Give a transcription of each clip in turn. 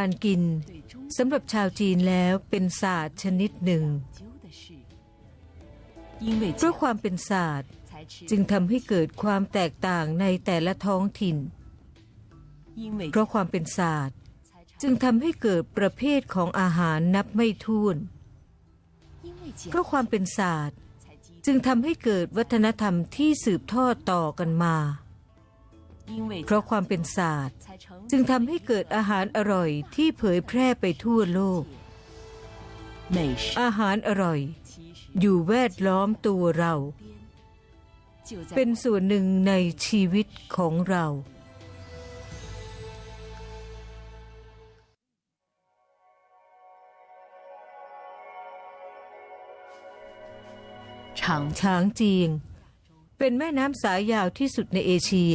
การกินสำหรับชาวจีนแล้วเป็นศาสตร์ชนิดหนึ่ง เพราะความเป็นศาสตร์จึงทำให้เกิดความแตกต่างในแต่ละท้องถิ่น เพราะความเป็นศาสตร์จึงทำให้เกิดประเภทของอาหารนับไม่ถ้วน เพราะความเป็นศาสตร์จึงทำให้เกิดวัฒนธรรมที่สืบทอดต่อกันมา เพราะความเป็นศาสตร์ จึงทำให้เกิดอาหารอร่อยที่เผยแพร่ไปทั่วโลก อาหารอร่อย อยู่แวดล้อมตัวเรา เป็นส่วนหนึ่งในชีวิตของเรา长ช้างจีงเป็นแม่น้ำสายยาวที่สุดในเอเชีย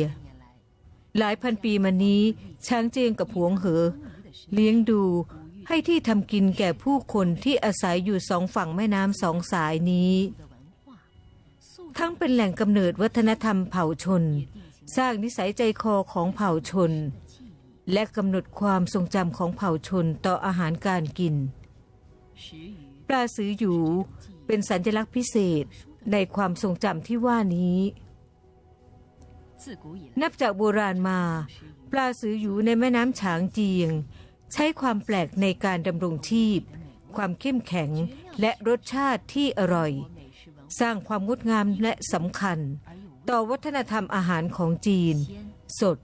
หลายพันปีมานี้ ช้างเจียงกับหวงเหอ เลี้ยงดูให้ที่ทำกินแก่ผู้คนที่อาศัยอยู่สองฝั่งแม่น้ำสองสายนี้ ทั้งเป็นแหล่งกำเนิดวัฒนธรรมเผ่าชน สร้างนิสัยใจคอของเผ่าชน และกำหนดความทรงจำของเผ่าชนต่ออาหารการกิน ปลาสืออยู่เป็นสัญลักษณ์พิเศษในความทรงจำที่ว่านี้ นับจากโบราณมา ปลาสืออยู่ในแม่น้ำฉางจียง ใช้ความแปลกในการดำรงชีพ ความเข้มแข็งและรสชาติที่อร่อย สร้างความงดงามและสำคัญ ต่อวัฒนธรรมอาหารของจีน สด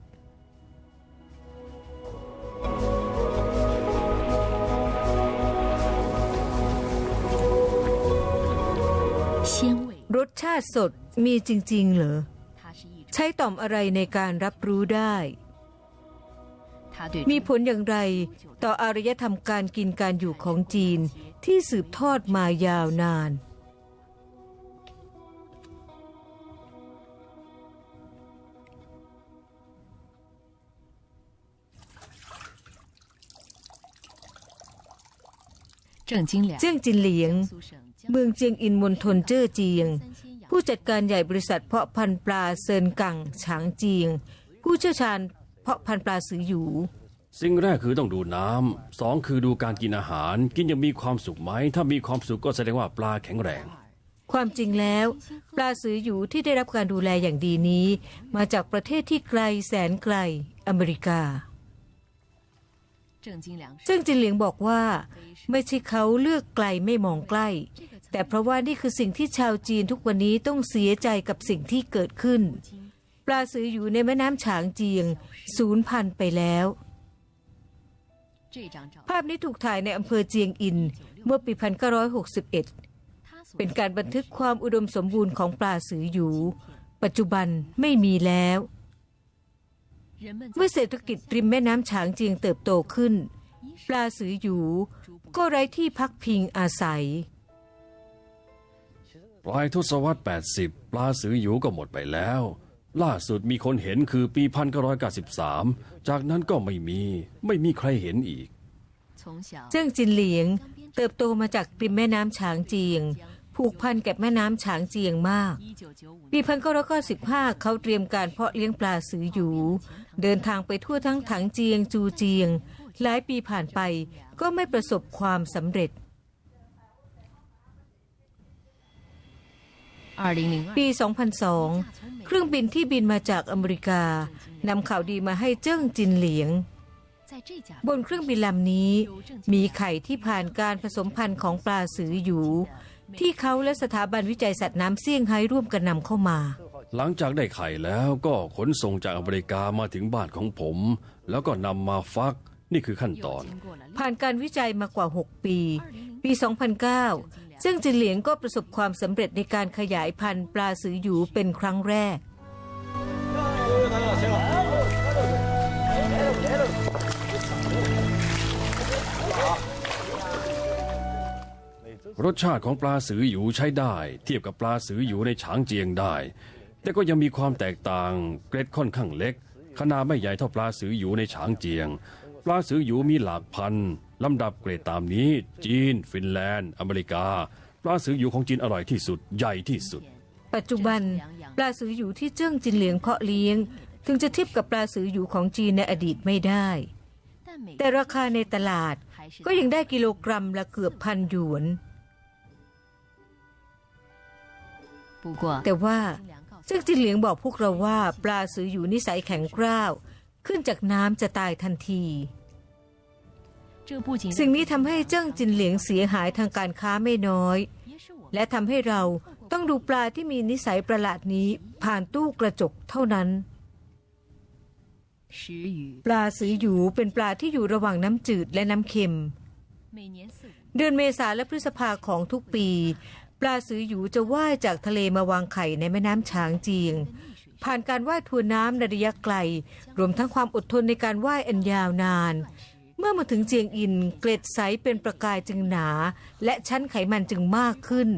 รสชาติสดมีจริง ๆ เหรอ ใช้ต่อมอะไรในการรับรู้ได้ มีผลอย่างไรต่ออารยธรรมการกินการอยู่ของจีนที่สืบทอดมายาวนาน เจียงจินเหลียง เมืองเจียงอินมณฑลเจ้อเจียง ผู้จัดการใหญ่บริษัทเพาะพันธุ์ปลาเซินกังฉางจีง ผู้เชี่ยวชาญเพาะพันธุ์ปลาสืออยู่ สิ่งแรกคือต้องดูน้ำสองคือดูการกินอาหาร กินยังมีความสุขไหม ถ้ามีความสุขก็แสดงว่าปลาแข็งแรง ความจริงแล้ว ปลาสืออยู่ที่ได้รับการดูแลอย่างดีนี้ มาจากประเทศที่ไกลแสนไกลอเมริกาซึ่งจินเหลียงบอกว่า ไม่ใช่เขาเลือกไกลไม่มองใกล้ แต่เพราะว่านี่คือสิ่งที่ชาวจีนทุกวันนี้ต้องเสียใจกับสิ่งที่เกิดขึ้น ปลาสืออยู่ในแม่น้ำฉางเจียงสูญพันธุ์ไปแล้ว ภาพนี้ถูกถ่ายในอำเภอเจียงอินเมื่อปี 1961 เป็นการบันทึกความอุดมสมบูรณ์ของปลาสืออยู่ ปัจจุบันไม่มีแล้วเมื่อเศรษฐกิจริมแม่น้ำฉางเจียงเติบโตขึ้น ปลาสืออยู่ก็ไร้ที่พักพิงอาศัย ปลายทศวรรษ 80 ปลาสือหยูก็หมดไปแล้ว ล่าสุดมีคนเห็นคือปี 1993 จากนั้นก็ไม่มีไม่มีใครเห็นอีก从小เจิ้งจินเหลียง เติบโตมาจากริมแม่น้ำฉางเจียง ผูกพันกับแม่น้ำฉางเจียงมาก1995ปี 1995 เขาเตรียมการเพาะเลี้ยงปลาสืออยู่เดินทางไปทั่วทั้งถังเจียงจูเจียง หลายปีผ่านไปก็ไม่ประสบความสำเร็จ ปี 2002 เครื่องบินที่บินมาจากอเมริกานำข่าวดีมาให้เจิ้งจินเหลียง บนเครื่องบินลำนี้ มีไข่ที่ผ่านการผสมพันธุ์ของปลาสืออยู่ ที่เขาและสถาบันวิจัยสัตว์น้ำเซี่ยงไฮ้ร่วมกันนำเข้ามา หลังจากได้ไข่แล้วก็ขนส่งจากอเมริกามาถึงบ้านของผม แล้วก็นำมาฟักนี่คือขั้นตอน ผ่านการวิจัยมากว่า 6 ปี ปี 2009 ซึ่งจินเหลียงก็ประสบความสำเร็จในการขยายพันธุ์ปลาสือหยูเป็นครั้งแรก รสชาติของปลาสือหยูใช้ได้ เทียบกับปลาสือหยูในฉางเจียงได้ แต่ก็ยังมีความแตกต่างเกร็ดค่อนข้างเล็ก ขนาดไม่ใหญ่เท่าปลาสือหยูในฉางเจียง ปลาสืออยู่มีหลากพันลำดับเกรดตามนี้ จีน ฟินแลนด์ อเมริกา ปลาสืออยู่ของจีนอร่อยที่สุดใหญ่ที่สุด ปัจจุบันปลาสืออยู่ที่เจิ้งจินเหลียงเพาะเลี้ยง ถึงจะเทียบกับปลาสืออยู่ของจีนในอดีตไม่ได้ แต่ราคาในตลาดก็ยังได้กิโลกรัมละเกือบพันหยวน แต่ว่าเจิ้งจินเหลียงบอกพวกเราว่าปลาสืออยู่นิสัยแข็งกร้าว ขึ้นจากน้ำจะตายทันที สิ่งนี้ทำให้เจิ้งจินเหลียงเสียหายทางการค้าไม่น้อย และทำให้เราต้องดูปลาที่มีนิสัยประหลาดนี้ผ่านตู้กระจกเท่านั้น ปลาสือหยูเป็นปลาที่อยู่ระหว่างน้ำจืดและน้ำเค็ม เดือนเมษาและพฤษภาของทุกปี ปลาสือหยูจะว่ายจากทะเลมาวางไข่ในแม่น้ำช้างจีง ผ่านการว่ายทวนน้ำในระยะไกล รวมทั้งความอดทนในการว่ายอันยาวนาน เมื่อมาถึงเจียงอินเกล็ดใสเป็นประกายจึงหนา และชั้นไขมันจึงมากขึ้น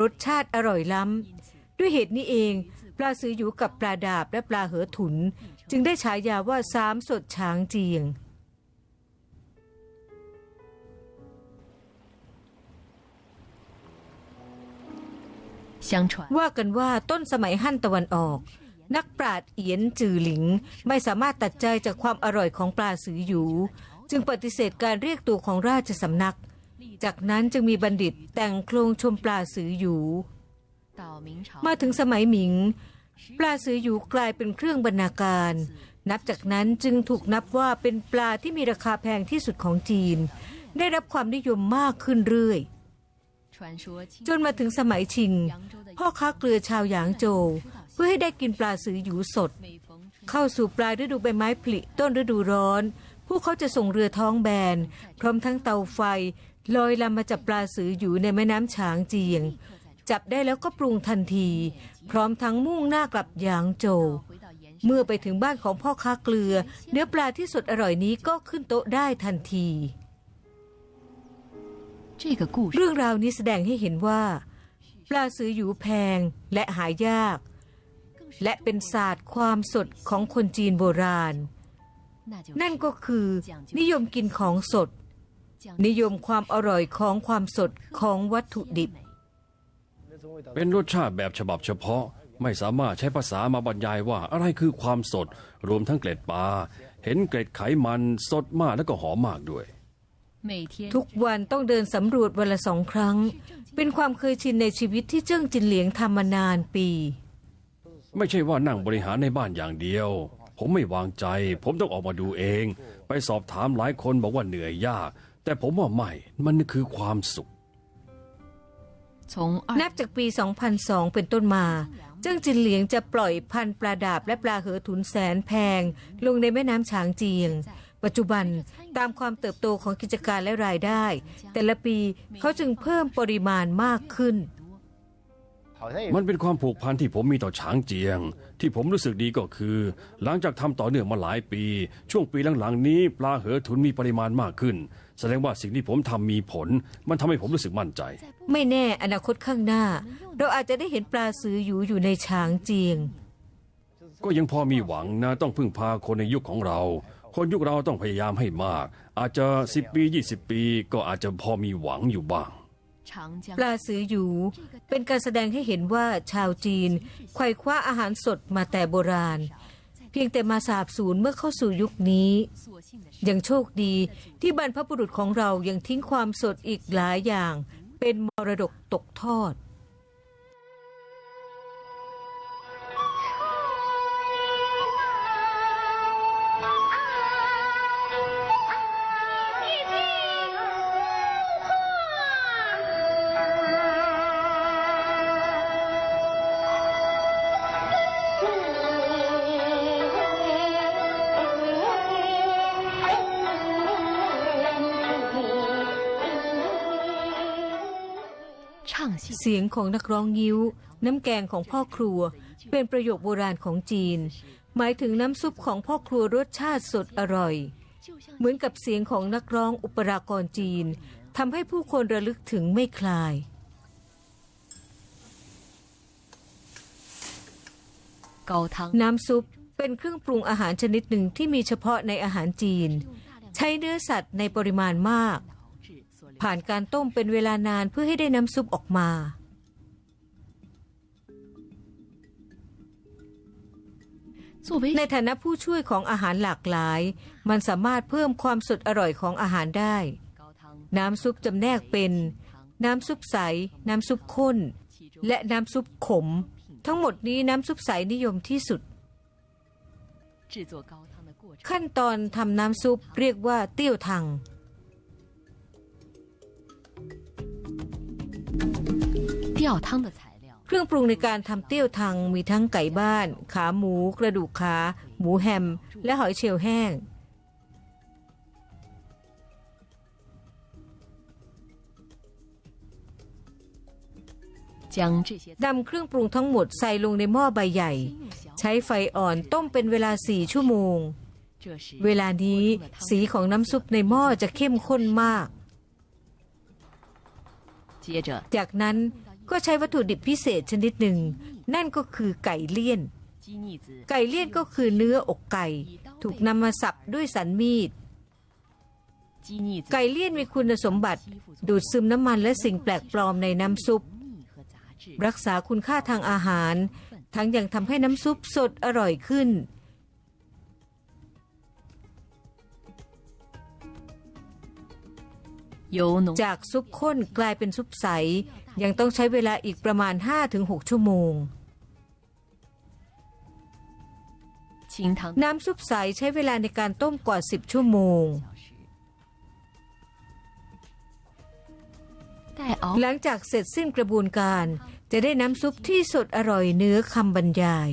รสชาติอร่อยล้ำ ด้วยเหตุนี้เอง ปลาสือหยูกับปลาดาบและปลาเหอถุน จึงได้ฉายาว่าสามสดช้างเจียง ว่ากันว่าต้นสมัยฮั่นตะวันออก นักปราดเอียนจือหลิงไม่สามารถตัดใจจากความอร่อยของปลาสือหยูจึงปฏิเสธการเรียกตัวของราชสำนัก จากนั้นจึงมีบัณฑิตแต่งโครงชมปลาสือหยูมาถึงสมัยหมิง ปลาสือหยูกลายเป็นเครื่องบรรณาการ นับจากนั้นจึงถูกนับว่าเป็นปลาที่มีราคาแพงที่สุดของจีน ได้รับความนิยมมากขึ้นเรื่อย จนมาถึงสมัยชิง พ่อค้าเกลือชาวหยางโจวเพื่อให้ได้กินปลาสือหยูสด เข้าสู่ปลายฤดูใบไม้ผลิต้นฤดูร้อนผู้เขาจะส่งเรือท้องแบน พร้อมทั้งเตาไฟลอยลำมาจับปลาสืออยู่ในแม่น้ำฉางเจียง จับได้แล้วก็ปรุงทันที พร้อมทั้งมุ่งหน้ากลับหยางโจวเมื่อไปถึงบ้านของพ่อค้าเกลือ เนื้อปลาที่สดอร่อยนี้ก็ขึ้นโต๊ะได้ทันที เรื่องราวนี้แสดงให้เห็นว่า ปลาซื้ออยู่แพงและหายาก และเป็นศาสตร์ความสดของคนจีนโบราณ นั่นก็คือนิยมกินของสด นิยมความอร่อยของความสดของวัตถุดิบ เป็นรสชาติแบบฉบับเฉพาะไม่สามารถใช้ภาษามาบรรยายว่าอะไรคือความสด รวมทั้งเกล็ดปลาเห็นเกล็ดไขมันสดมากและก็หอมมากด้วย ทุกวันต้องเดินสำรวจวันละสองครั้ง เป็นความเคยชินในชีวิตที่เจิ้งจินเหลียงทำมานานปี ไม่ใช่ว่านั่งบริหารในบ้านอย่างเดียว ผมไม่วางใจ ผมต้องออกมาดูเอง ไปสอบถามหลายคนบอกว่าเหนื่อยยาก แต่ผมว่าไม่ มันคือความสุข从นับจากปี 2002 เป็นต้นมาเจิ้งจินเหลียงจะปล่อยพันธุ์ปลาดาบและปลาเหอถุนแสนแพง ลงในแม่น้ำฉางเจียง ปัจจุบันตามความเติบโตของกิจการและรายได้ แต่ละปีเขาจึงเพิ่มปริมาณมากขึ้น มันเป็นความผูกพันที่ผมมีต่อฉางเจียง ที่ผมรู้สึกดีก็คือ หลังจากทำต่อเนื่องมาหลายปี ช่วงปีหลังๆนี้ ปลาเหอถุนมีปริมาณมากขึ้น แสดงว่าสิ่งที่ผมทำมีผล มันทำให้ผมรู้สึกมั่นใจ ไม่แน่อนาคตข้างหน้า เราอาจจะได้เห็นปลาสืออยู่อยู่ในฉางเจียง ก็ยังพอมีหวังนะต้องพึ่งพาคนในยุคของเรา คนยุคเราต้องพยายามให้มาก อาจจะ 10 ปี 20 ปีก็อาจจะพอมีหวังอยู่บ้าง ปลาสืออยู่ เป็นการแสดงให้เห็นว่าชาวจีนไขว่คว้าอาหารสดมาแต่โบราณ เพียงแต่มาสาบสูญเมื่อเข้าสู่ยุคนี้ ยังโชคดีที่บรรพบุรุษของเรายังทิ้งความสดอีกหลายอย่าง เป็นมรดกตกทอด เสียงของนักร้องยิ้ว น้ำแกงของพ่อครัว เป็นประโยคโบราณของจีน หมายถึงน้ำซุปของพ่อครัวรสชาติสดอร่อย เหมือนกับเสียงของนักร้องอุปรากรจีนทำให้ผู้คนระลึกถึงไม่คลาย น้ำซุปเป็นเครื่องปรุงอาหารชนิดหนึ่งที่มีเฉพาะในอาหารจีน ใช้เนื้อสัตว์ในปริมาณมาก ผ่านการต้มเป็นเวลานานเพื่อให้ได้น้ำซุปออกมา ในฐานะผู้ช่วยของอาหารหลากหลาย มันสามารถเพิ่มความสดอร่อยของอาหารได้ น้ำซุปจำแนกเป็น น้ำซุปใส น้ำซุปข้น และน้ำซุปขม ทั้งหมดนี้น้ำซุปใสนิยมที่สุดขั้นตอนทำน้ำซุปเรียกว่าเตี้ยวทัง 吊汤的材料 เครื่องปรุงในการทำเตี้ยวทังมีทั้งไก่บ้าน ขาหมู กระดูกขา หมูแฮม และหอยเชลล์แห้ง 将这些 นำเครื่องปรุงทั้งหมดใส่ลงในหม้อใบใหญ่ 用小 ใช้ไฟอ่อนต้มเป็นเวลาสี่ชั่วโมง 这时 เวลานี้สีของน้ำซุปในหม้อจะเข้มข้นมาก 接着 จากนั้น ก็ใช้วัตถุดิบพิเศษชนิดหนึ่ง นั่นก็คือไก่เลี่ยน ไก่เลี่ยนก็คือเนื้ออกไก่ ถูกนำมาสับด้วยสันมีด ไก่เลี่ยนมีคุณสมบัติ ดูดซึมน้ำมันและสิ่งแปลกปลอมในน้ำซุป รักษาคุณค่าทางอาหาร ทั้งยังทำให้น้ำซุปสดอร่อยขึ้นจากซุปข้นกลายเป็นซุปใส ยังต้องใช้เวลาอีกประมาณ 5-6 ชั่วโมง น้ำซุปใสใช้เวลาในการต้มกว่า 10 ชั่วโมง หลังจากเสร็จสิ้นกระบวนการจะได้น้ำซุปที่สดอร่อยเนื้อคำบรรยาย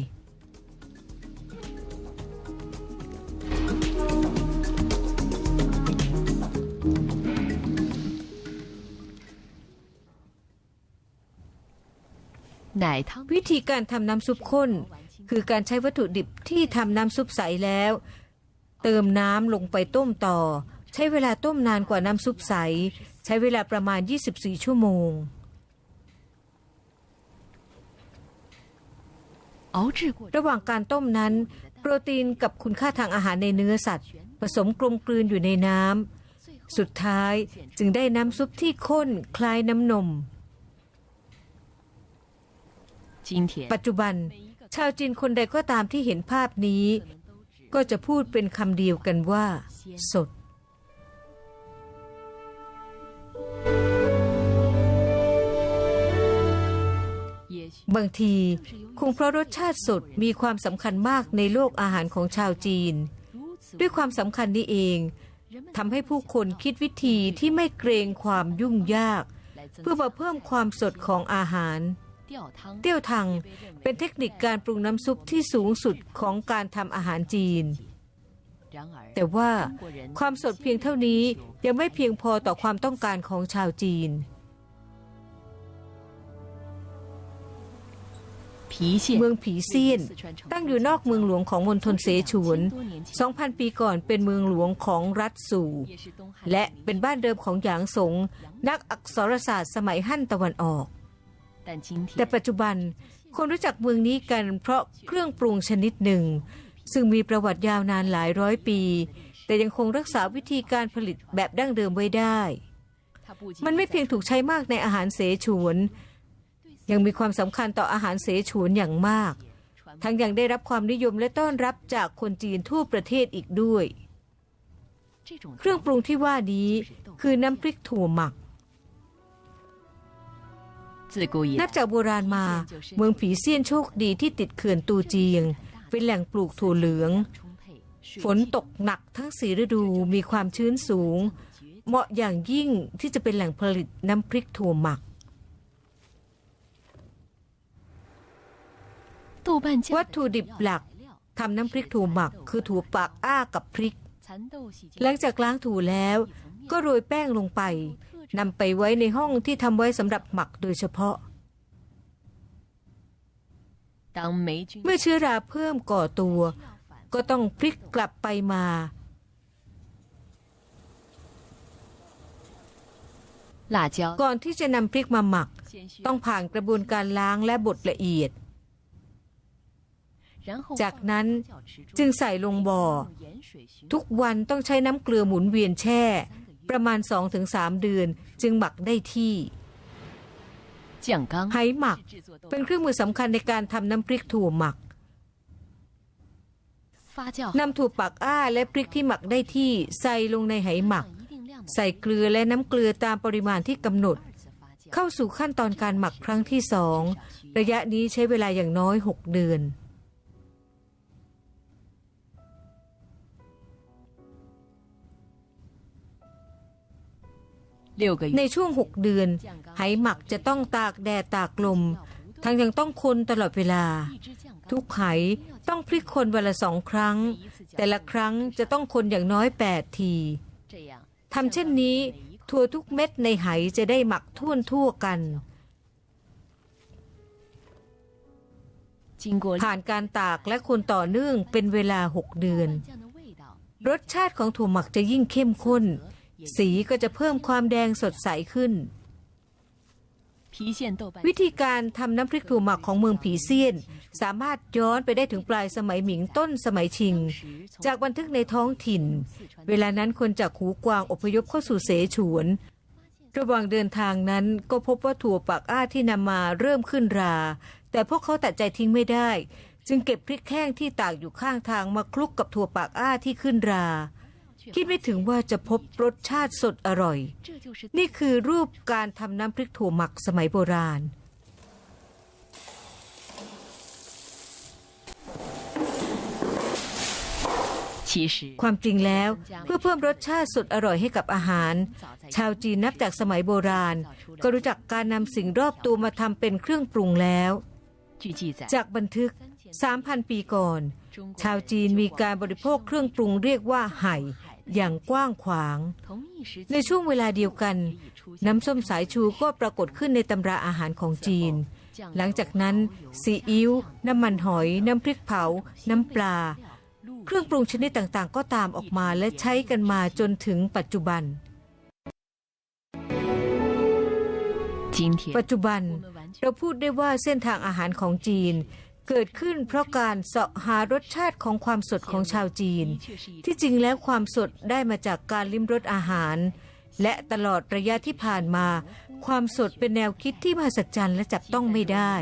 ไหนทั้งวิธีการทำน้ำซุปข้น คือการใช้วัตถุดิบที่ทำน้ำซุปใสแล้ว เติมน้ำลงไปต้มต่อ ใช้เวลาต้มนานกว่าน้ำซุปใส ใช้เวลาประมาณ 24 ชั่วโมงระหว่างการต้มนั้น โปรตีนกับคุณค่าทางอาหารในเนื้อสัตว์ ผสมกลมกลืนอยู่ในน้ำสุดท้ายจึงได้น้ำซุปที่ข้นคล้ายน้ำนม ปัจจุบัน ชาวจีนคนใดก็ตามที่เห็นภาพนี้ ก็จะพูดเป็นคำเดียวกันว่า สด บางทีคงเพราะรสชาติสดมีความสำคัญมากในโลกอาหารของชาวจีน ด้วยความสำคัญนี้เองทำให้ผู้คนคิดวิธีที่ไม่เกรงความยุ่งยาก เพื่อมาเพิ่มความสดของอาหาร เตี้ยวทังเป็นเทคนิคการปรุงน้ำซุปที่สูงสุดของการทำอาหารจีน แต่ว่าความสดเพียงเท่านี้ยังไม่เพียงพอต่อความต้องการของชาวจีนเมืองผีเซียนตั้งอยู่นอกเมืองหลวงของมณฑลเสฉวน 2,000 ปีก่อนเป็นเมืองหลวงของรัฐสู่ และเป็นบ้านเดิมของหยางสง นักอักษรศาสตร์สมัยฮั่นตะวันออก แต่ปัจจุบันคนรู้จักเมืองนี้กันเพราะเครื่องปรุงชนิดหนึ่ง ซึ่งมีประวัติยาวนานหลายร้อยปี แต่ยังคงรักษาวิธีการผลิตแบบดั้งเดิมไว้ได้ มันไม่เพียงถูกใช้มากในอาหารเสฉวน ยังมีความสำคัญต่ออาหารเสฉวนอย่างมาก ทั้งยังได้รับความนิยมและต้อนรับจากคนจีนทั่วประเทศอีกด้วย เครื่องปรุงที่ว่านี้คือน้ำพริกถั่วหมัก นับจากโบราณมา เมืองผีเซียนโชคดีที่ติดเขื่อนตูจียง เป็นแหล่งปลูกถั่วเหลือง ฝนตกหนักทั้งสีฤดูมีความชื้นสูง เหมาะอย่างยิ่งที่จะเป็นแหล่งผลิตน้ำพริกถั่วหมักวัตถุดิบหลักทำน้ำพริกถั่วหมัก คือถั่วปากอ้ากับพริก หลังจากล้างถั่วแล้ว ก็โรยแป้งลงไป นำไปไว้ในห้องที่ทำไว้สำหรับหมักโดยเฉพาะ เมื่อเชื้อราเพิ่มก่อตัว ก็ต้องพลิกกลับไปมา ก่อนที่จะนำพริกมาหมัก ต้องผ่านกระบวนการล้างและบดละเอียด จากนั้นจึงใส่ลงบ่อ ทุกวันต้องใช้น้ำเกลือหมุนเวียนแช่ ประมาณ 2-3 เดือนจึงหมักได้ที่ไหหมัก เป็นเครื่องมือสำคัญในการทำน้ำพริกถั่วหมักนำถั่วปักอ้าและพริกที่หมักได้ที่ใส่ลงในไหหมัก ใส่เกลือและน้ำเกลือตามปริมาณที่กำหนด เข้าสู่ขั้นตอนการหมักครั้งที่สองระยะนี้ใช้เวลาอย่างน้อย 6 เดือน ในช่วง 6 เดือนไหหมักจะต้องตากแดดตากลม ทั้งยังต้องคนตลอดเวลา ทุกไหต้องพลิกคนวันละสองครั้ง แต่ละครั้งจะต้องคนอย่างน้อย 8 ทีทำเช่นนี้ทั่วทุกเม็ดในไหจะได้หมักท่วนทั่วกันผ่านการตากและคนต่อเนื่องเป็นเวลา 6 เดือน รสชาติของถั่วหมักจะยิ่งเข้มข้น สีก็จะเพิ่มความแดงสดใสขึ้น วิธีการทำน้ำพริกถั่วหมักของเมืองผีเซียน สามารถย้อนไปได้ถึงปลายสมัยหมิงต้นสมัยชิง จากบันทึกในท้องถิ่น เวลานั้นคนจากหูกวางอพยพเข้าสู่เสฉวน ระหว่างเดินทางนั้นก็พบว่าถั่วปากอ้าที่นำมาเริ่มขึ้นรา แต่พวกเขาตัดใจทิ้งไม่ได้ จึงเก็บพริกแห้งที่ตากอยู่ข้างทางมาคลุกกับถั่วปากอ้าที่ขึ้นรา คิดไม่ถึงว่าจะพบรสชาติสดอร่อย นี่คือรูปการทำน้ำพริกถั่วหมักสมัยโบราณ ความจริงแล้วเพื่อเพิ่มรสชาติสดอร่อยให้กับอาหาร ชาวจีนนับจากสมัยโบราณ ก็รู้จักการนำสิ่งรอบตัวมาทำเป็นเครื่องปรุงแล้ว จากบันทึก 3,000 ปีก่อน ชาวจีนมีการบริโภคเครื่องปรุงเรียกว่าไห่ อย่างกว้างขวาง ในช่วงเวลาเดียวกัน น้ำส้มสายชูก็ปรากฏขึ้นในตำราอาหารของจีน หลังจากนั้นซีอิ๊วน้ำมันหอย น้ำพริกเผา น้ำปลา เครื่องปรุงชนิดต่างๆ ก็ตามออกมาและใช้กันมาจนถึงปัจจุบัน ปัจจุบัน เราพูดได้ว่าเส้นทางอาหารของจีน เกิดขึ้นเพราะการเสาะหารสชาติของความสดของชาวจีน ที่จริงแล้วความสดได้มาจากการลิ้มรสอาหาร และตลอดระยะที่ผ่านมา ความสดเป็นแนวคิดที่มหัศจรรย์และจับต้องไม่ได้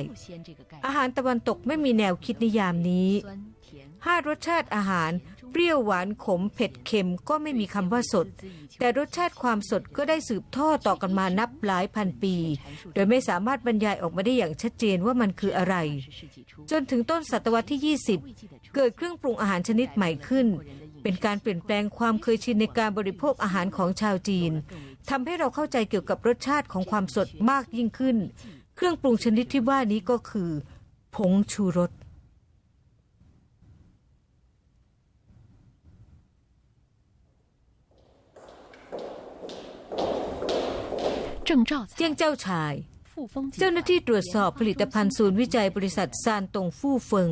อาหารตะวันตกไม่มีแนวคิดนิยามนี้5รสชาติอาหาร เปรี้ยวหวานขมเผ็ดเค็มก็ไม่มีคำว่าสด แต่รสชาติความสดก็ได้สืบทอดต่อกันมานับหลายพันปี โดยไม่สามารถบรรยายออกมาได้อย่างชัดเจนว่ามันคืออะไร จนถึงต้นศตวรรษที่ 20 เกิดเครื่องปรุงอาหารชนิดใหม่ขึ้น เป็นการเปลี่ยนแปลงความเคยชินในการบริโภคอาหารของชาวจีนทำให้เราเข้าใจเกี่ยวกับรสชาติของความสดมากยิ่งขึ้น เครื่องปรุงชนิดที่ว่านี้ก็คือ ผงชูรส เจียงเจ้าชาย เจ้าหน้าที่ตรวจสอบผลิตภัณฑ์ศูนย์วิจัยบริษัทซานตงฟู่เฟิง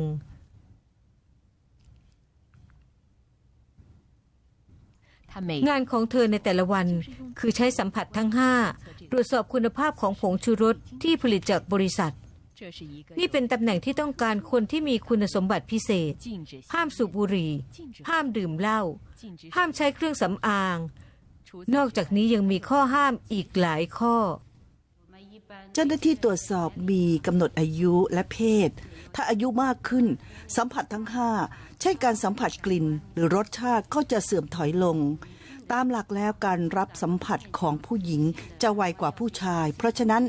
งานของเธอในแต่ละวันคือใช้สัมผัสทั้ง 5 ตรวจสอบคุณภาพของผงชูรสที่ผลิตจากบริษัท นี่เป็นตำแหน่งที่ต้องการคนที่มีคุณสมบัติพิเศษ ห้ามสูบบุหรี่ ห้ามดื่มเหล้า ห้ามใช้เครื่องสำอาง นอกจากนี้ยังมีข้อห้ามอีกหลายข้อ เจ้าหน้าที่ตรวจสอบมีกำหนดอายุและเพศ ถ้าอายุมากขึ้น สัมผัสทั้งห้าเช่นการสัมผัสกลิ่น หรือรสชาติก็จะเสื่อมถอยลง ตามหลักแล้วการรับสัมผัสของผู้หญิงจะไวกว่าผู้ชาย เพราะฉะนั้น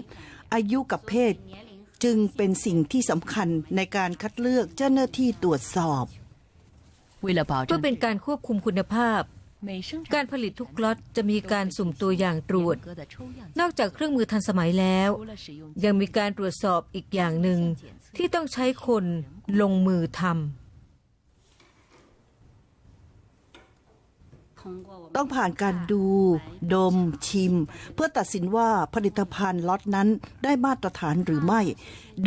อายุกับเพศจึงเป็นสิ่งที่สำคัญในการคัดเลือกเจ้าหน้าที่ตรวจสอบ เพื่อเป็นการควบคุมคุณภาพ การผลิตทุกล็อตจะมีการสุ่มตัวอย่างตรวจ นอกจากเครื่องมือทันสมัยแล้ว ยังมีการตรวจสอบอีกอย่างหนึ่ง ที่ต้องใช้คนลงมือทำต้องผ่านการดู ดม ชิม เพื่อตัดสินว่าผลิตภัณฑ์ล็อตนั้นได้มาตรฐานหรือไม่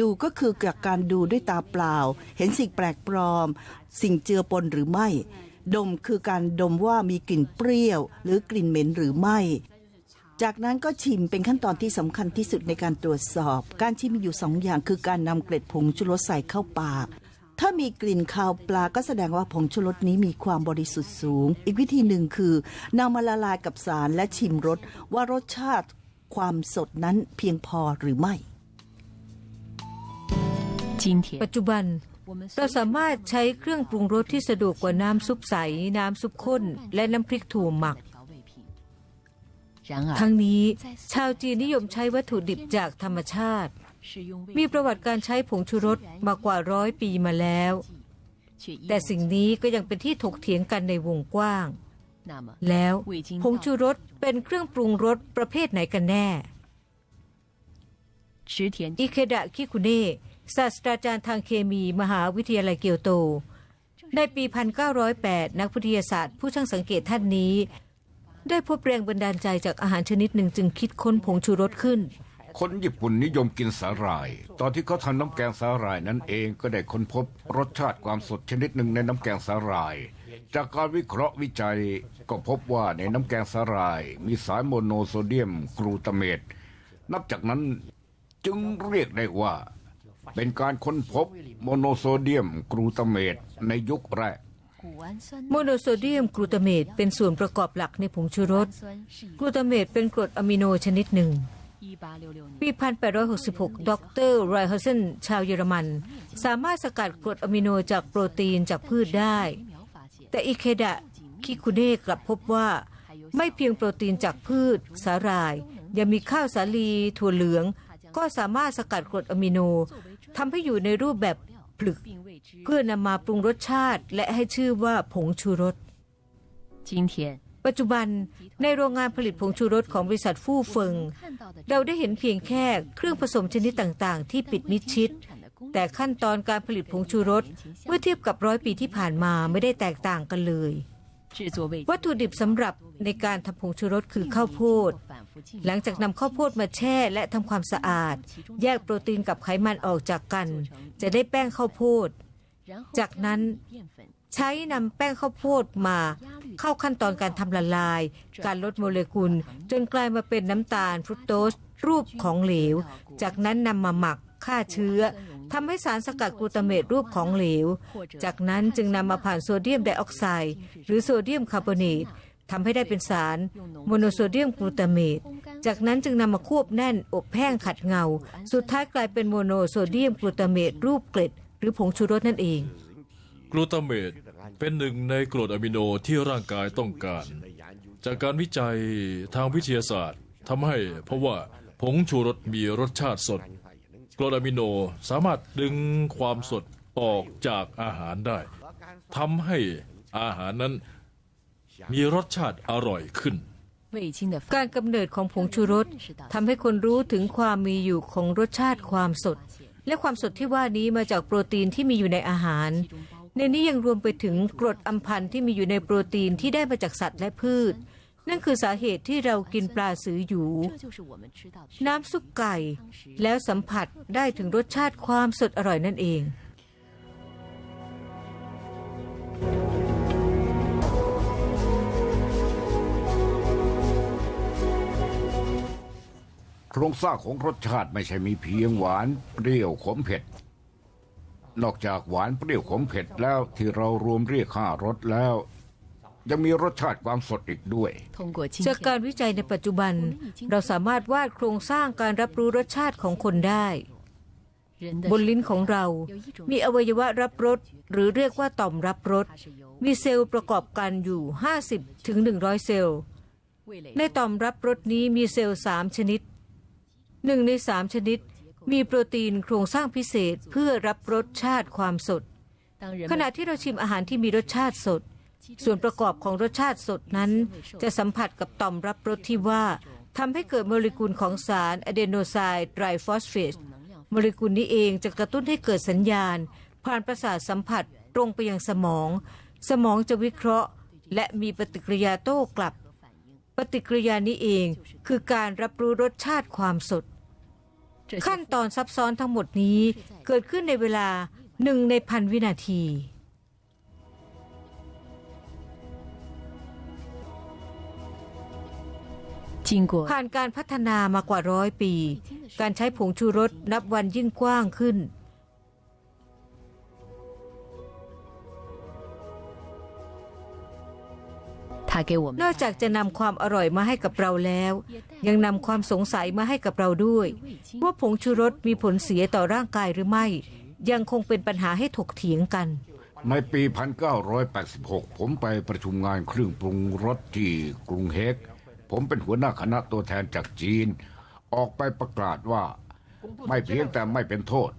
ดูก็คือจากการดูด้วยตาเปล่า เห็นสิ่งแปลกปลอม สิ่งเจือปนหรือไม่ ดมคือการดมว่ามีกลิ่นเปรี้ยว หรือกลิ่นเหม็นหรือไม่ จากนั้นก็ชิมเป็นขั้นตอนที่สำคัญที่สุดในการตรวจสอบ การชิมมีอยู่สองอย่างคือการนำเกล็ดผงชูรสใส่เข้าปาก ถ้ามีกลิ่นคาวปลาก็แสดงว่าผงชูรสนี้มีความบริสุทธิ์สูง อีกวิธีหนึ่งคือนำมาละลายกับสารและชิมรสว่ารสชาติความสดนั้นเพียงพอหรือไม่ปัจจุบัน เราสามารถใช้เครื่องปรุงรสที่สะดวกกว่าน้ำซุปใส น้ำซุปข้น และน้ำพริกถั่วหมัก ทั้งนี้ชาวจีนนิยมใช้วัตถุดิบจากธรรมชาติ มีประวัติการใช้ผงชูรสมากว่าร้อยปีมาแล้ว แต่สิ่งนี้ก็ยังเป็นที่ถกเถียงกันในวงกว้าง แล้วผงชูรสเป็นเครื่องปรุงรสประเภทไหนกันแน่อิเคดะคิคุเน่ ศาสตราจารย์ทางเคมีมหาวิทยาลัยเกียวโต ในปี 1908 นักวิทยาศาสตร์ผู้ช่างสังเกตท่านนี้ ได้พบแรงบันดาลใจจากอาหารชนิดหนึ่งจึงคิดค้นผงชูรสขึ้น คนญี่ปุ่นนิยมกินสาหร่าย ตอนที่เขาทำน้ำแกงสาหร่ายนั้นเองก็ได้ค้นพบรสชาติความสดชนิดหนึ่งในน้ำแกงสาหร่าย จากการวิเคราะห์วิจัยก็พบว่าในน้ำแกงสาหร่าย มีสารโมโนโซเดียมกรูตาเมต นับจากนั้นจึงเรียกได้ว่า เป็นการค้นพบโมโนโซเดียมกรูตาเมตในยุคแรก โมโนโซเดียมกรูตาเมตเป็นส่วนประกอบหลักในผงชูรสกรูตาเมตเป็นกรดอะมิโนชนิดหนึ่ง ปี 1866 ดรไรเฮอร์เซนชาวเยอรมัน สามารถสกัดกรดอะมิโนจากโปรตีนจากพืชได้ แต่อิเคดะคิคุเน่กลับพบว่า ไม่เพียงโปรตีนจากพืช สาหร่าย ยังมีข้าวสาลี ถั่วเหลือง ก็สามารถสกัดกรดอะมิโนทำให้อยู่ในรูปแบบผลึก เพื่อนำมาปรุงรสชาติ และให้ชื่อว่าผงชูรสปัจจุบันในโรงงานผลิตผงชูรสของบริษัทฟู่เฟิง เราได้เห็นเพียงแค่เครื่องผสมชนิดต่างๆ ที่ปิดมิดชิด แต่ขั้นตอนการผลิตผงชูรสเมื่อเทียบกับร้อยปีที่ผ่านมาไม่ได้แตกต่างกันเลย วัตถุดิบสำหรับ ในการทำผงชูรสคือข้าวโพด หลังจากนำข้าวโพดมาแช่และทำความสะอาด แยกโปรตีนกับไขมันออกจากกัน จะได้แป้งข้าวโพด จากนั้นใช้นำแป้งข้าวโพดมา เข้าขั้นตอนการทำละลาย การลดโมเลกุล จนกลายมาเป็นน้ำตาลฟรุตโตสรูปของเหลว จากนั้นนำมาหมักฆ่าเชื้อทำให้สารสกัดกลูตาเมตรูปของเหลว จากนั้นจึงนำมาผ่านโซเดียมไดออกไซด์หรือโซเดียมคาร์บอเนต ทำให้ได้เป็นสารโมโนโซเดียมกลูตาเมต จากนั้นจึงนำมาควบแน่น อบแห้งขัดเงา สุดท้ายกลายเป็นโมโนโซเดียมกลูตาเมต รูปเกล็ด หรือผงชูรสนั่นเอง กลูตาเมตเป็นหนึ่งในกรดอะมิโนที่ร่างกายต้องการ จากการวิจัยทางวิทยาศาสตร์ทำให้เพราะว่าผงชูรสมีรสชาติสด กรดอะมิโนสามารถดึงความสดออกจากอาหารได้ทำให้อาหารนั้น มีรสชาติอร่อยขึ้น การกำเนิดของผงชูรสทำให้คนรู้ถึงความมีอยู่ของรสชาติความสด และความสดที่ว่านี้มาจากโปรตีนที่มีอยู่ในอาหาร ในนี้ยังรวมไปถึงกรดอัมพันธ์ที่มีอยู่ในโปรตีนที่ได้มาจากสัตว์และพืช นั่นคือสาเหตุที่เรากินปลาสืออยู่ น้ำซุปไก่ แล้วสัมผัสได้ถึงรสชาติความสดอร่อยนั่นเอง ครงสร้างของรสชาติไม่ใช่มีเพียงหวานเปรี้ยวขมเผ็ด นอกจากหวานเปรี้ยวขมเผ็ดแล้วที่เรารวมเรียกห้ารสแล้ว ยังมีรสชาติความสดอีกด้วย จากการวิจัยในปัจจุบัน เราสามารถวาดโครงสร้างการรับรู้รสชาติของคนได้ บนลิ้นของเรา มีอวัยวะรับรสหรือเรียกว่าต่อมรับรสมีเซลล์ประกอบกันอยู่ 50-100 เซลล์ ในต่อมรับรสนี้มีเซลล์ 3 ชนิด หนึ่งในสามชนิด มีโปรตีนโครงสร้างพิเศษเพื่อรับรสชาติความสด ขณะที่เราชิมอาหารที่มีรสชาติสด ส่วนประกอบของรสชาติสดนั้น จะสัมผัสกับต่อมรับรสที่ว่าทำให้เกิดโมเลกุลของสารอะเดโนไซด์ไตรฟอสเฟตโมเลกุลนี้เองจะกระตุ้นให้เกิดสัญญาณ ผ่านประสาทสัมผัสตรงไปยังสมอง สมองจะวิเคราะห์ และมีปฏิกิริยาโต้กลับ ปฏิกิริยานี้เองคือการรับรู้รสชาติความสด ขั้นตอนซับซ้อนทั้งหมดนี้เกิดขึ้นในเวลาหนึ่งในพันวินาที ผ่านการพัฒนามากว่าร้อยปี การใช้ผงชูรสนับวันยิ่งกว้างขึ้น น们อกจากจะนำความอร่อยมาให้กับเราแล้ว ยังนำความสงสัยมาให้กับเราด้วย ว่าผงชูรสมีผลเสียต่อร่างกายหรือไม่ ยังคงเป็นปัญหาให้ถกเถียงกัน ในปี 1986 ผมไปประชุมงานเครื่องปรุงรสที่กรุงเฮก ผมเป็นหัวหน้าคณะตัวแทนจากจีน ออกไปประกาศว่า ไม่เพียงแต่ไม่เป็นโทษ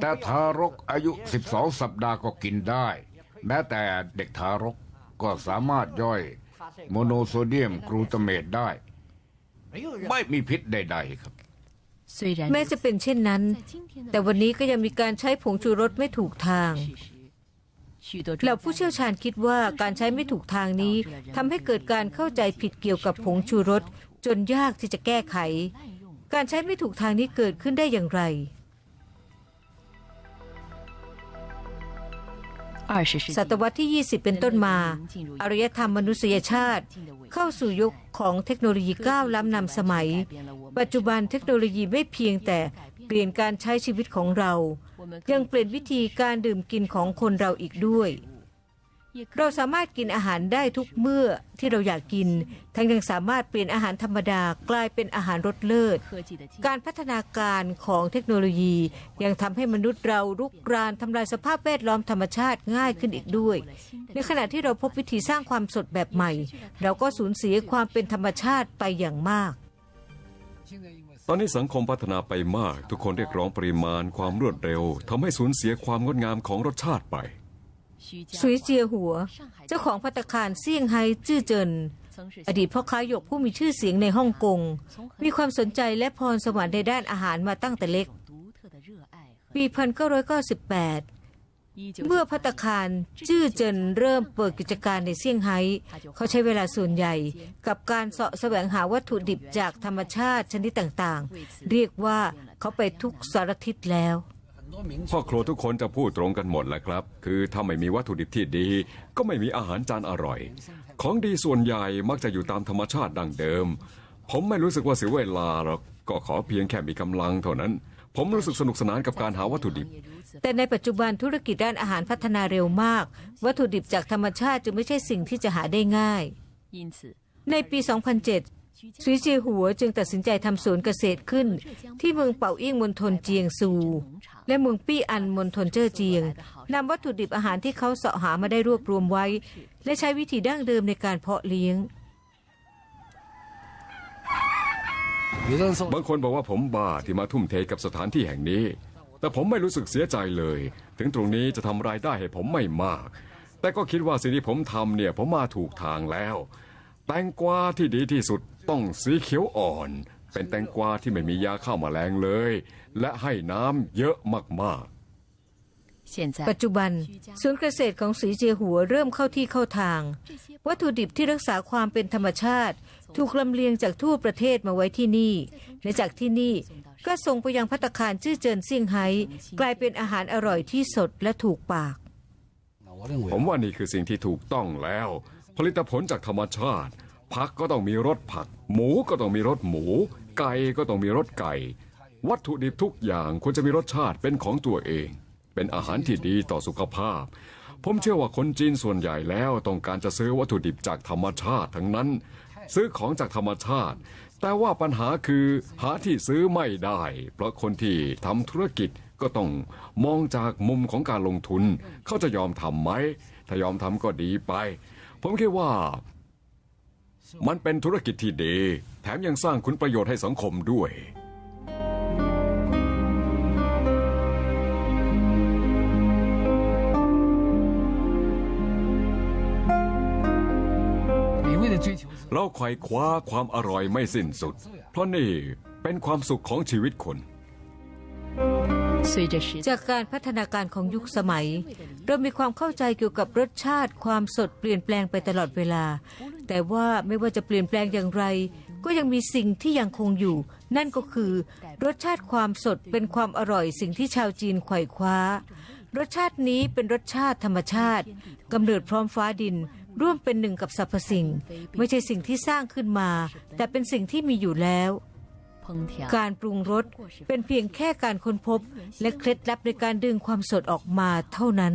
แต่ทารกอายุ 12 สัปดาห์ก็กินได้ แม้แต่เด็กทารก ก็สามารถย่อยโมโนโซเดียมกรูตเมตได้ ไม่มีพิษใด ๆ ครับ แม้จะเป็นเช่นนั้น แต่วันนี้ก็ยังมีการใช้ผงชูรสไม่ถูกทางเหล่าผู้เชี่ยวชาญคิดว่าการใช้ไม่ถูกทางนี้ทำให้เกิดการเข้าใจผิดเกี่ยวกับผงชูรสจนยากที่จะแก้ไข การใช้ไม่ถูกทางนี้เกิดขึ้นได้อย่างไร ศตวรรษที่ 20 เป็นต้นมาอารยธรรมมนุษยชาติ เข้าสู่ยุคของเทคโนโลยีก้าวล้ำนำสมัย ปัจจุบันเทคโนโลยีไม่เพียงแต่เปลี่ยนการใช้ชีวิตของเรา ยังเปลี่ยนวิธีการดื่มกินของคนเราอีกด้วย เราสามารถกินอาหารได้ทุกเมื่อที่เราอยากกิน ทั้งยังสามารถเปลี่ยนอาหารธรรมดากลายเป็นอาหารรสเลิศ การพัฒนาการของเทคโนโลยี ยังทำให้มนุษย์เราลุกรานทำลายสภาพแวดล้อมธรรมชาติง่ายขึ้นอีกด้วย ในขณะที่เราพบวิธีสร้างความสดแบบใหม่ เราก็สูญเสียความเป็นธรรมชาติไปอย่างมากตอนนี้สังคมพัฒนาไปมาก ทุกคนเรียกร้องปริมาณความรวดเร็วทำให้สูญเสียความงดงามของรสชาติไป สุยเจียหัว เจ้าของพัตคารเซี่ยงไฮ้จื้อเจินอดีตพ่อค้าหยกผู้มีชื่อเสียงในฮ่องกง มีความสนใจและพรสวรรค์ในด้านอาหารมาตั้งแต่เล็ก ปี 1998 เมื่อพัตคารจื้อเจินเริ่มเปิดกิจการในเซี่ยงไฮ้เขาใช้เวลาส่วนใหญ่ กับการเสาะแสวงหาวัตถุดิบจากธรรมชาติชนิดต่างๆ เรียกว่าเขาไปทุกสารทิศแล้ว พ่อครัวทุกคนจะพูดตรงกันหมดแหละครับ คือถ้าไม่มีวัตถุดิบที่ดี ก็ไม่มีอาหารจานอร่อย ของดีส่วนใหญ่มักจะอยู่ตามธรรมชาติดั้งเดิม ผมไม่รู้สึกว่าเสียเวลาหรอกก็ขอเพียงแค่มีกำลังเท่านั้น ผมรู้สึกสนุกสนานกับการหาวัตถุดิบ แต่ในปัจจุบันธุรกิจด้านอาหารพัฒนาเร็วมาก วัตถุดิบจากธรรมชาติจึงไม่ใช่สิ่งที่จะหาได้ง่าย因此ในปี 2007 สุยเจียหัวจึงตัดสินใจทำสวนเกษตรขึ้น ที่เมืองเป่าเอี้ยงมณฑลเจียงซู และเมืองปี้อันมณฑลเจ้อเจียงนำวัตถุดิบอาหารที่เขาเสาะหามาได้รวบรวมไว้ และใช้วิธีดั้งเดิมในการเพาะเลี้ยง บางคนบอกว่าผมบ้าที่มาทุ่มเทกับสถานที่แห่งนี้ แต่ผมไม่รู้สึกเสียใจเลย ถึงตรงนี้จะทำรายได้ให้ผมไม่มาก แต่ก็คิดว่าสิ่งที่ผมทำเนี่ยผมมาถูกทางแล้ว แตงกวาที่ดีที่สุด ต้องสีเขียวอ่อน เป็นแตงกวาที่ไม่มียาฆ่าแมลงเลย และให้น้ำเยอะมากๆ现在ปัจจุบันสวนเกษตรของสีเจียหัวเริ่มเข้าที่เข้าทาง วัตถุดิบที่รักษาความเป็นธรรมชาติ ถูกลำเลียงจากทั่วประเทศมาไว้ที่นี่และจากที่นี่ก็ส่งไปยังพัตตาคารชื่อเจินเซี่ยงไฮ้กลายเป็นอาหารอร่อยที่สดและถูกปาก ผมว่านี่คือสิ่งที่ถูกต้องแล้ว ผลิตผลจากธรรมชาติ ผักก็ต้องมีรสผัก หมูก็ต้องมีรสหมู ไก่ก็ต้องมีรสไก่ วัตถุดิบทุกอย่างควรจะมีรสชาติเป็นของตัวเอง เป็นอาหารที่ดีต่อสุขภาพ ผมเชื่อว่าคนจีนส่วนใหญ่แล้วต้องการจะซื้อวัตถุดิบจากธรรมชาติทั้งนั้น ซื้อของจากธรรมชาติ แต่ว่าปัญหาคือหาที่ซื้อไม่ได้ เพราะคนที่ทำธุรกิจก็ต้องมองจากมุมของการลงทุน เขาจะยอมทำไหมถ้ายอมทำก็ดีไป ผมคิดว่า มันเป็นธุรกิจที่ดี แถมยังสร้างคุณประโยชน์ให้สังคมด้วย เราไขว่คว้าความอร่อยไม่สิ้นสุด เพราะนี่เป็นความสุขของชีวิตคน จากการพัฒนาการของยุคสมัย เรามีความเข้าใจเกี่ยวกับรสชาติความสดเปลี่ยนแปลงไปตลอดเวลา แต่ว่าไม่ว่าจะเปลี่ยนแปลงอย่างไร ก็ยังมีสิ่งที่ยังคงอยู่ นั่นก็คือ รสชาติความสดเป็นความอร่อยสิ่งที่ชาวจีนไขว่คว้า รสชาตินี้เป็นรสชาติธรรมชาติกำเนิดพร้อมฟ้าดิน ร่วมเป็นหนึ่งกับสรรพสิ่ง ไม่ใช่สิ่งที่สร้างขึ้นมา แต่เป็นสิ่งที่มีอยู่แล้วการปรุงรสเป็นเพียงแค่การค้นพบ และเคล็ดลับในการดึงความสดออกมาเท่านั้น